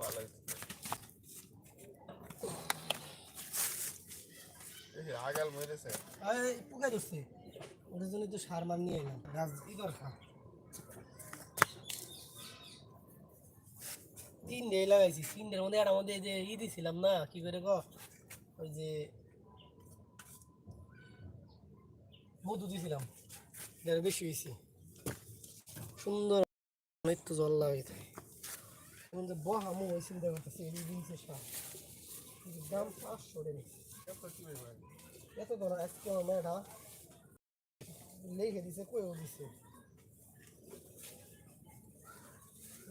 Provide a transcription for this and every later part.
ভালো লাগাইছি মধ্যে যে ই দিছিলাম না, কি করে ওই যে বেশি হয়েছে। সুন্দর জল লাগাইতে। এখন যে বহামো ওই চিন্তা করতেছি এই দিনছে সার কিন্তু দাম পাঁচশো টাকা কত কি হইবে? এত ধরো আজকে আমার মেয়েটা লিখে দিছে কইও দিছে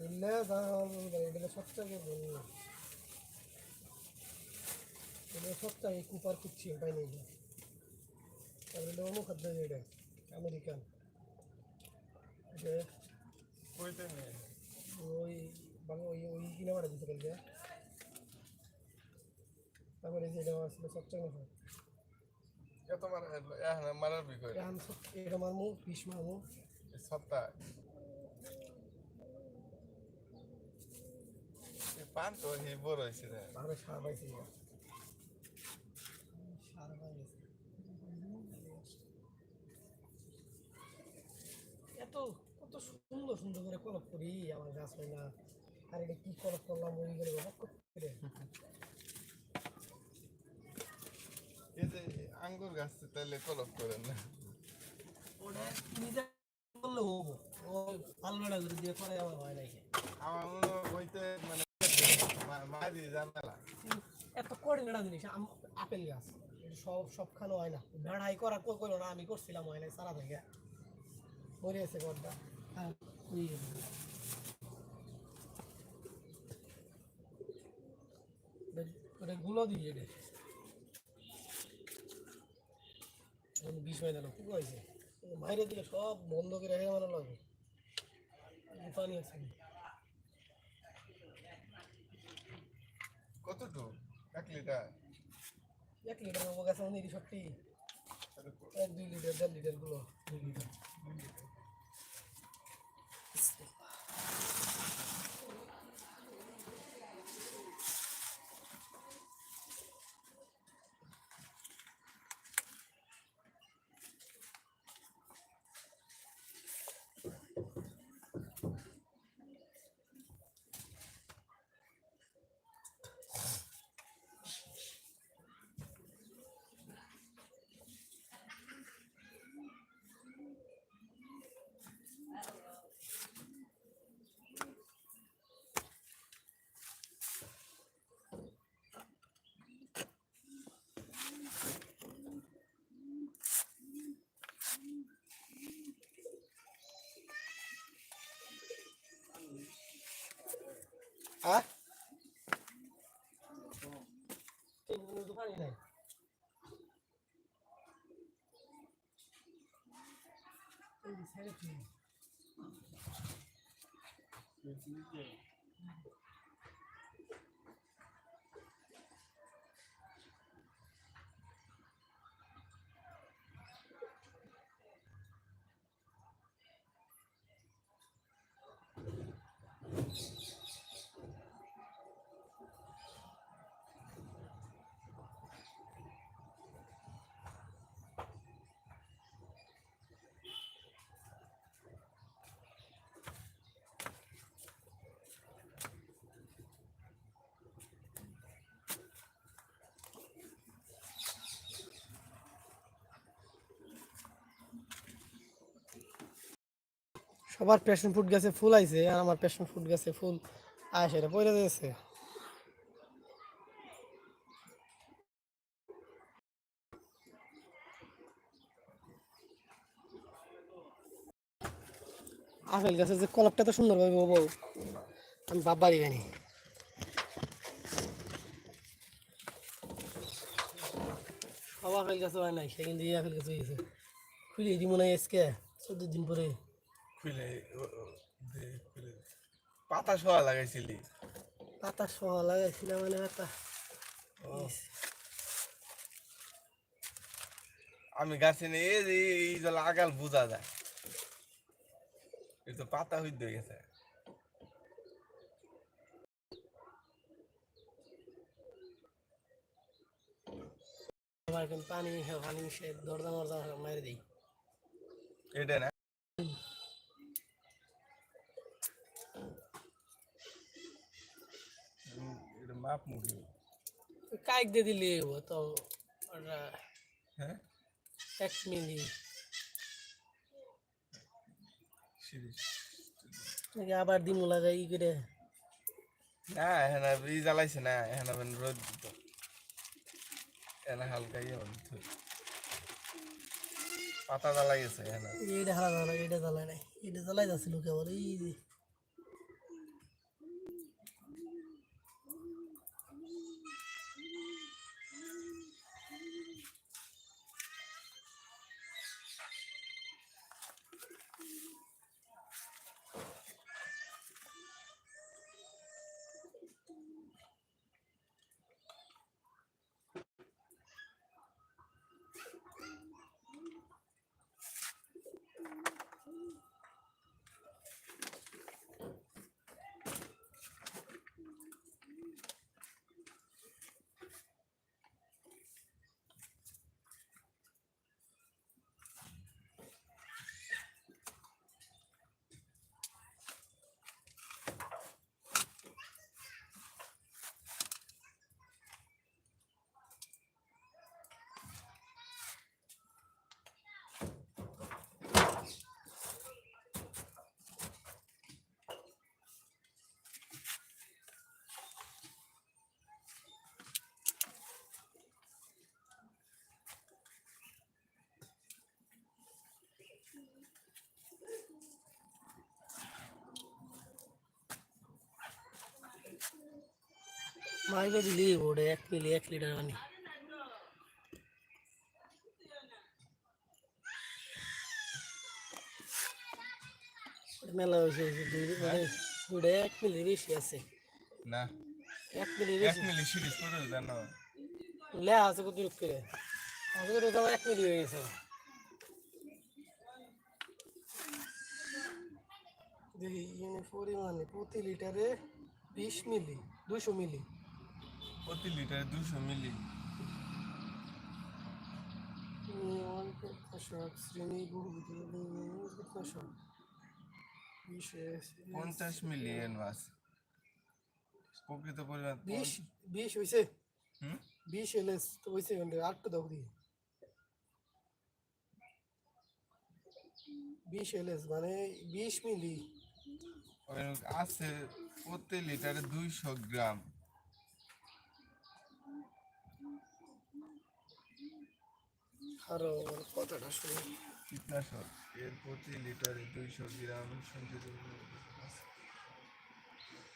এলে দাম এটা সবটাকে বলি এটা সবটাকে কুপার কুচ্ছি পাই নেই তাহলে অনু খাদ্য এটা আমেরিকান এটা কইতে নেই ওই তারপরে এই যে এটা ছিল সবচেয়ে মশা কত মার এখন মারার এখন এটা মারমু বিষ মারমু। সপ্তাহ পান তো হি বড় রে। সার পাইছি এত কত সুন্দর সুন্দর করে কলপ করি আমার গাছ হয় না আর এটা কি কলপ করলাম ওই করে বাবা করে? এই যে আঙ্গুর গাছ তাহলে কলপ করেন না। ওটা নিজে করলে হব। ওই আলবেড়া করে দিয়ে করে আমার হয় নাই। আমার মনে হইতে মানে জানালা এত কঠিন একটা জিনিস আম- আপেল গাছ। এটা সব সবখানে হয় না। ভেড়াই করা না আমি করছিলাম হয় নাই সারা থেকে। মরে আছে গড্ডা হ্যাঁ উড়িয়ে গেছে। ওটা- গুলো দিয়ে বিষ হয়ে গেল কি হয়েছে বাইরে দিয়ে সব বন্ধ করে রেখে মানে লাগবে। পানি আছে। কতটুকু? এক লিটার? এক লিটার নেব গাছে মানে সত্যি। এক দুই লিটার দেড় লিটারগুলো। দুই লিটার। পানি সবার প্যাশন ফুড গাছে ফুল আইছে আর আমার প্যাশন ফুড গাছে ফুল আসে এটা পড়ে দিয়েছে আপেল গাছের যে কলপটা তো সুন্দর ভাবে বউ আমি বাড়ি গানি সব আপেল গাছে হয় নাই সে কিন্তু আপেল গাছ হয়েছে খুলে দিব না আজকে, চোদ্দ দিন পরে। খুলে খুলে পাতা সোয়া লাগাইছিলি? পাতা সোয়া লাগাইছিল মানে পাতা। আমি গাছে নেই এই জল আগাল বোঝা যায়। এই তো পাতা হইতে গেছে। আমার কিন্তু পানি পানি মিশে দরজা মরজা মারি দিই। এটা না? এটা কাইক দিয়ে দিলে ও তো ওটা হ্যাঁ এক মিলি নাকি আবার দিমু লাগাই ই করে না এখানে ই জ্বালাইছে না এখানে আবার রোদ দিত এখানে হালকা ইয়ে পাতা জ্বালাই গেছে এখানে এইটা হারা জ্বালাই এটা জ্বালাই নাই এটা জ্বালাই যাচ্ছিল কেবল এই মাইবে দিলি ওটা এক মিলি এক লিটার পানি। মেলা হয়েছে হয়েছে দুই মানে ওটা এক মিলি বেশি আছে। না। এক মিলি এক মিলি সিরিজ করে জানো? লে আছে কত করে? আছে কত এক মিলি হয়ে গেছে। দেখি ইউনি পরিমাণে প্রতি লিটারে বিশ মিলি দুশো মিলি। প্রতি লিটারে দুশো মিলি। কীটনাশক শ্রেণি কীটনাশক পঞ্চাশ মিলি এর মাছ প্রকৃত পরিমাণ বিশ বিশ হয়েছে হুম? বিশ এলএস তো হয়েছে আটটা দাও দিই বিশ এলএস মানে বিশ মিলি। আছে প্রতি লিটারে দুইশো গ্রাম। আরও কথাটা শুনি। কীটনাশক। এর প্রতি লিটারে দুইশো গ্রাম সংযোজন